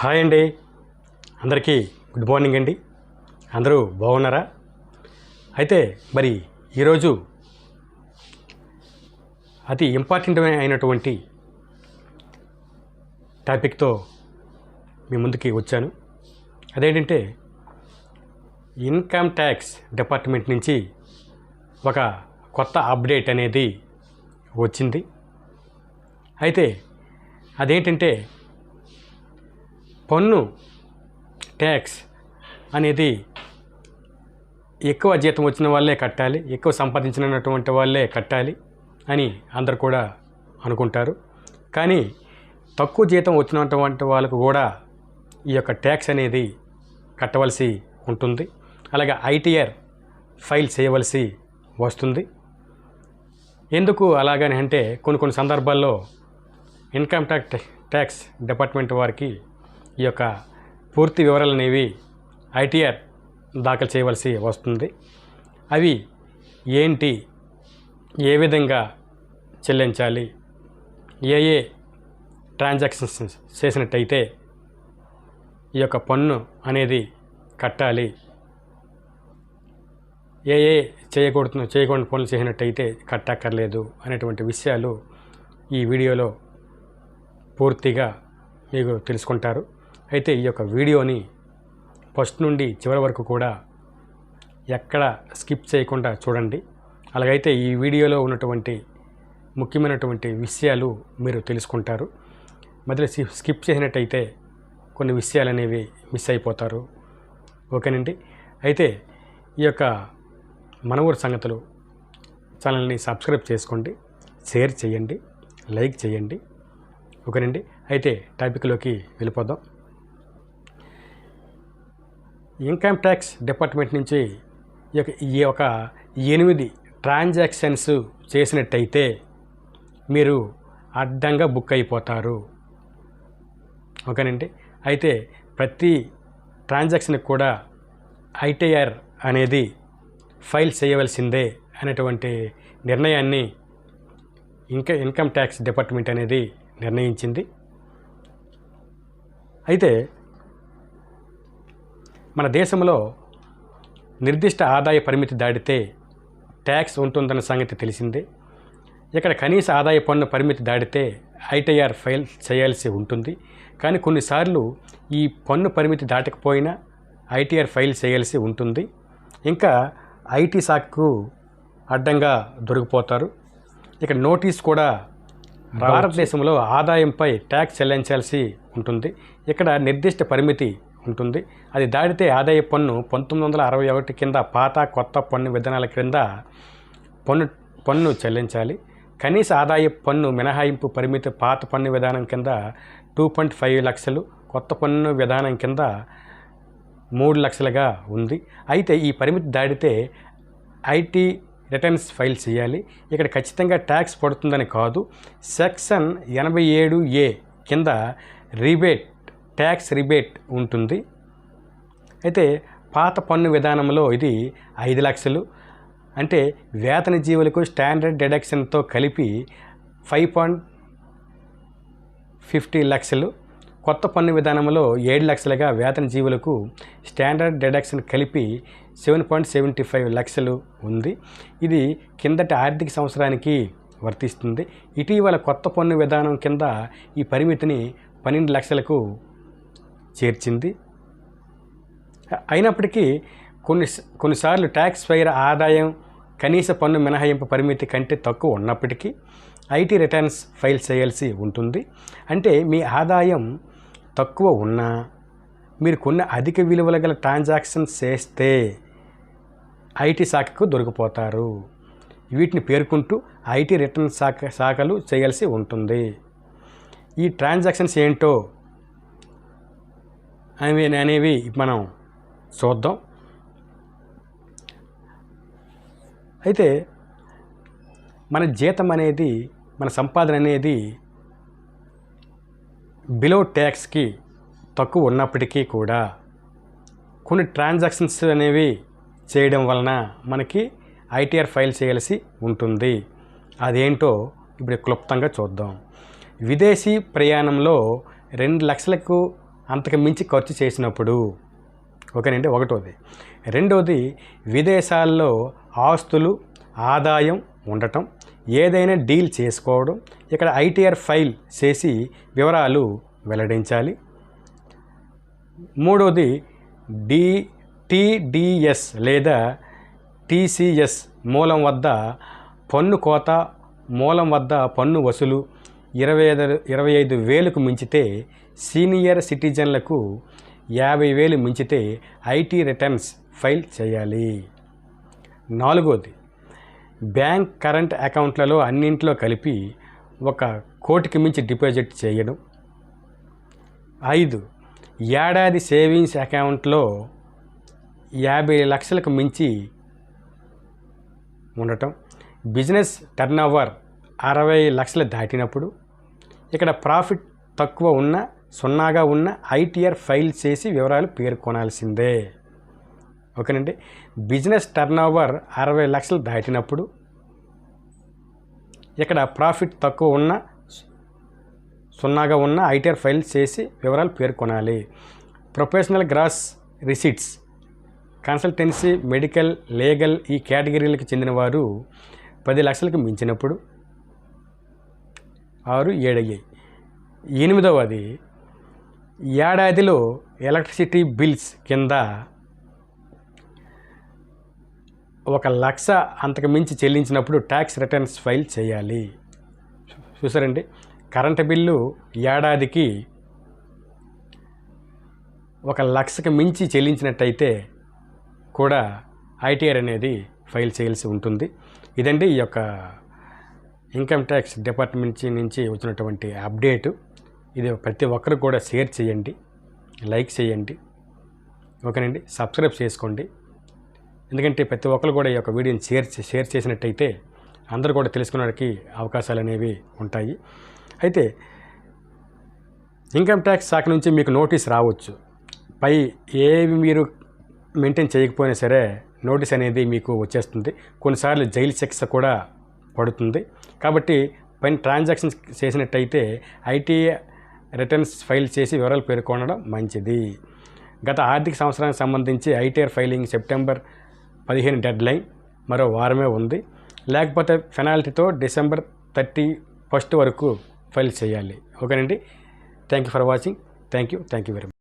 Hi అండి. అందరికీ good morning అండి. అందరూ బాగున్నారా? అయితే మరి ఈరోజు అతి ఇంపార్టెంట్ అయినటువంటి టాపిక్తో మీ ముందుకి వచ్చాను. అదేంటంటే ఇన్కమ్ ట్యాక్స్ డిపార్ట్మెంట్ నుంచి ఒక కొత్త అప్డేట్ అనేది వచ్చింది. అయితే అదేంటంటే పన్ను ట్యాక్స్ అనేది ఎక్కువ జీతం వచ్చిన వాళ్ళే కట్టాలి ఎక్కువ సంపాదించినటువంటి వాళ్ళే కట్టాలి అని అందరు కూడా అనుకుంటారు. కానీ తక్కువ జీతం వచ్చినటువంటి వాళ్ళకు కూడా ఈ యొక్క ట్యాక్స్ అనేది కట్టవలసి ఉంటుంది. అలాగే ఐటీఆర్ ఫైల్ చేయవలసి వస్తుంది. ఎందుకు అలాగని అంటే కొన్ని కొన్ని సందర్భాల్లో ఇన్కమ్ ట్యాక్స్ ట్యాక్స్ డిపార్ట్మెంట్ వారికి ఈ యొక్క పూర్తి వివరాలు అనేవి ఐటీఆర్ దాఖలు చేయవలసి వస్తుంది. అవి ఏంటి? ఏ విధంగా చెల్లించాలి? ఏ ఏ ట్రాన్సాక్షన్స్ చేసినట్టయితే ఈ యొక్క పన్ను అనేది కట్టాలి? ఏ ఏ చేయకూడదు చేయకూడని పనులు చేసినట్టయితే కట్టక్కర్లేదు అనేటువంటి విషయాలు ఈ వీడియోలో పూర్తిగా మీకు తెలుసుకుంటారు. అయితే ఈ యొక్క వీడియోని ఫస్ట్ నుండి చివరి వరకు కూడా ఎక్కడ స్కిప్ చేయకుండా చూడండి. అలాగైతే ఈ వీడియోలో ఉన్నటువంటి ముఖ్యమైనటువంటి విషయాలు మీరు తెలుసుకుంటారు. మధ్యలో స్కిప్ చేసినట్టయితే కొన్ని విషయాలు అనేవి మిస్ అయిపోతారు. ఓకేనండి? అయితే ఈ యొక్క మన ఊరి సంగతులు ఛానల్ని సబ్స్క్రైబ్ చేసుకోండి. షేర్ చేయండి. లైక్ చేయండి. ఓకేనండి? అయితే టాపిక్లోకి వెళ్ళిపోదాం. ఇన్కమ్ ట్యాక్స్ డిపార్ట్మెంట్ నుంచి ఈ యొక్క ఈ ఎనిమిది ట్రాన్సాక్షన్స్ చేసినట్టయితే మీరు అడ్డంగా బుక్ అయిపోతారు. ఓకేనండి? అయితే ప్రతి ట్రాన్సాక్షన్కి కూడా ఐటీఆర్ అనేది ఫైల్ చేయవలసిందే అనేటువంటి నిర్ణయాన్ని ఇంకా ఇన్కమ్ ట్యాక్స్ డిపార్ట్మెంట్ అనేది నిర్ణయించింది. అయితే మన దేశంలో నిర్దిష్ట ఆదాయ పరిమితి దాటితే ట్యాక్స్ ఉంటుందన్న సంగతి తెలిసిందే. ఇక్కడ కనీస ఆదాయ పన్ను పరిమితి దాటితే ఐటీఆర్ ఫైల్ చేయాల్సి ఉంటుంది. కానీ కొన్నిసార్లు ఈ పన్ను పరిమితి దాటకపోయినా ఐటీఆర్ ఫైల్ చేయాల్సి ఉంటుంది. ఇంకా ఐటీ శాఖకు అడ్డంగా దొరికిపోతారు. ఇక్కడ నోటీస్ కూడా భారతదేశంలో ఆదాయంపై ట్యాక్స్ చెల్లించాల్సి ఉంటుంది. ఇక్కడ నిర్దిష్ట పరిమితి ఉంటుంది. అది దాటితే ఆదాయ పన్ను పంతొమ్మిది వందల అరవై ఒకటి కింద పాత కొత్త పన్ను విధానాల క్రింద పన్ను పన్ను చెల్లించాలి. కనీస ఆదాయ పన్ను మినహాయింపు పరిమితి పాత పన్ను విధానం కింద టూ పాయింట్ ఫైవ్ లక్షలు కొత్త పన్ను విధానం కింద మూడు లక్షలుగా ఉంది. అయితే ఈ పరిమితి దాటితే ఐటీ రిటర్న్స్ ఫైల్ చేయాలి ఇక్కడ ఖచ్చితంగా ట్యాక్స్ పడుతుందని కాదు. సెక్షన్ ఎనభై ఏడు ఏ కింద రీబేట్ ట్యాక్స్ రిబేట్ ఉంటుంది. అయితే పాత పన్ను విధానంలో ఇది ఐదు లక్షలు. అంటే వేతన జీవులకు స్టాండర్డ్ డిడక్షన్తో కలిపి ఫైవ్ పాయింట్ ఫిఫ్టీ లక్షలు. కొత్త పన్ను విధానంలో ఏడు లక్షలుగా వేతన జీవులకు స్టాండర్డ్ డిడక్షన్ కలిపి సెవెన్ పాయింట్ సెవెంటీ ఫైవ్ లక్షలు ఉంది. ఇది కిందటి ఆర్థిక సంవత్సరానికి వర్తిస్తుంది. ఇటీవల కొత్త పన్ను విధానం కింద ఈ పరిమితిని పన్నెండు లక్షలకు చేర్చింది. అయినప్పటికీ కొన్ని కొన్నిసార్లు ట్యాక్స్ ఫైర్ ఆదాయం కనీస పన్ను మినహాయింపు పరిమితి కంటే తక్కువ ఉన్నప్పటికీ ఐటీ రిటర్న్స్ ఫైల్ చేయాల్సి ఉంటుంది. అంటే మీ ఆదాయం తక్కువ ఉన్నా మీరు కొన్ని అధిక విలువల గల ట్రాన్సాక్షన్స్ చేస్తే ఐటీ శాఖకు దొరికిపోతారు. వీటిని పేర్కొంటూ ఐటీ రిటర్న్ శాఖ శాఖలు చేయాల్సి ఉంటుంది. ఈ ట్రాన్సాక్షన్స్ ఏంటో అవి అనేవి మనం చూద్దాం. అయితే మన జీతం అనేది మన సంపాదన అనేది బిలో ట్యాక్స్కి తక్కువ ఉన్నప్పటికీ కూడా కొన్ని ట్రాన్సాక్షన్స్ అనేవి చేయడం వలన మనకి ఐటీఆర్ ఫైల్ చేయాల్సి ఉంటుంది. అదేంటో ఇప్పుడు క్లుప్తంగా చూద్దాం. విదేశీ ప్రయాణంలో రెండు లక్షలకు అంతకు మించి ఖర్చు చేసినప్పుడు ఓకేనండి ఒకటోది. రెండోది విదేశాల్లో ఆస్తులు ఆదాయం ఉండటం ఏదైనా డీల్ చేసుకోవడం ఇక్కడ ఐటీఆర్ ఫైల్ చేసి వివరాలు వెల్లడించాలి. మూడోది డి టీడీఎస్ లేదా టీసీఎస్ మూలం వద్ద పన్ను కోత మూలం వద్ద పన్ను వసూలు ఇరవై ఐదు ఇరవై ఐదు వేలకు మించితే సీనియర్ సిటిజన్లకు యాభై వేలు మించితే ఐటీ రిటర్న్స్ ఫైల్ చేయాలి. నాలుగోది బ్యాంక్ కరెంట్ అకౌంట్లలో అన్నింటిలో కలిపి ఒక కోటికి మించి డిపాజిట్ చేయడం. ఐదు ఏడాది సేవింగ్స్ అకౌంట్లో యాభై లక్షలకు మించి ఉండటం. బిజినెస్ టర్నోవర్ అరవై లక్షలు దాటినప్పుడు ఇక్కడ ప్రాఫిట్ తక్కువ ఉన్న సున్నాగా ఉన్న ఐటీఆర్ ఫైల్ చేసి వివరాలు పేర్కొనాల్సిందే. ఓకేనండి? బిజినెస్ టర్నోవర్ అరవై లక్షలు దాటినప్పుడు ఇక్కడ ప్రాఫిట్ తక్కువ ఉన్న సున్నాగా ఉన్న ఐటీఆర్ ఫైల్ చేసి వివరాలు పేర్కొనాలి. Professional gross receipts consultancy medical legal ఈ కేటగిరీలకు చెందిన వారు పది లక్షలకు మించినప్పుడు ఆరు ఏడయ్యాయి. ఎనిమిదవది ఏడాదిలో ఎలక్ట్రిసిటీ బిల్స్ కింద ఒక లక్ష అంతకు మించి చెల్లించినప్పుడు ట్యాక్స్ రిటర్న్స్ ఫైల్ చేయాలి. చూసారండి? కరెంటు బిల్లు ఏడాదికి ఒక లక్షకు మించి చెల్లించినట్టయితే కూడా ఐటీఆర్ అనేది ఫైల్ చేయాల్సి ఉంటుంది. ఇదండి ఈ యొక్క ఇన్కమ్ ట్యాక్స్ డిపార్ట్మెంట్ నుంచి వచ్చినటువంటి అప్డేటు ఇది ప్రతి ఒక్కరు కూడా షేర్ చేయండి లైక్ చేయండి ఓకేనండి? సబ్స్క్రైబ్ చేసుకోండి. ఎందుకంటే ప్రతి ఒక్కరు కూడా ఈ యొక్క వీడియోని షేర్ షేర్ చేసినట్టయితే అందరూ కూడా తెలుసుకునేకి అవకాశాలు అనేవి ఉంటాయి. అయితే ఇన్కమ్ ట్యాక్స్ శాఖ నుంచి మీకు నోటీస్ రావచ్చు. పై ఏవి మీరు మెయింటైన్ చేయకపోయినా సరే నోటీస్ అనేది మీకు వచ్చేస్తుంది. కొన్నిసార్లు జైలు శిక్ష కూడా పడుతుంది. కాబట్టి పైన ట్రాన్సాక్షన్స్ చేసినట్టయితే ఐటీ రిటర్న్స్ ఫైల్ చేసి వివరాలు పేర్కొనడం మంచిది. గత ఆర్థిక సంవత్సరానికి సంబంధించి ఐటీఆర్ ఫైలింగ్ సెప్టెంబర్ పదిహేను డెడ్లైన్ మరో వారమే ఉంది. లేకపోతే పెనాల్టీతో డిసెంబర్ థర్టీ ఫస్ట్ వరకు ఫైల్ చేయాలి. ఓకేనండి? Thank you for watching. Thank you thank you very much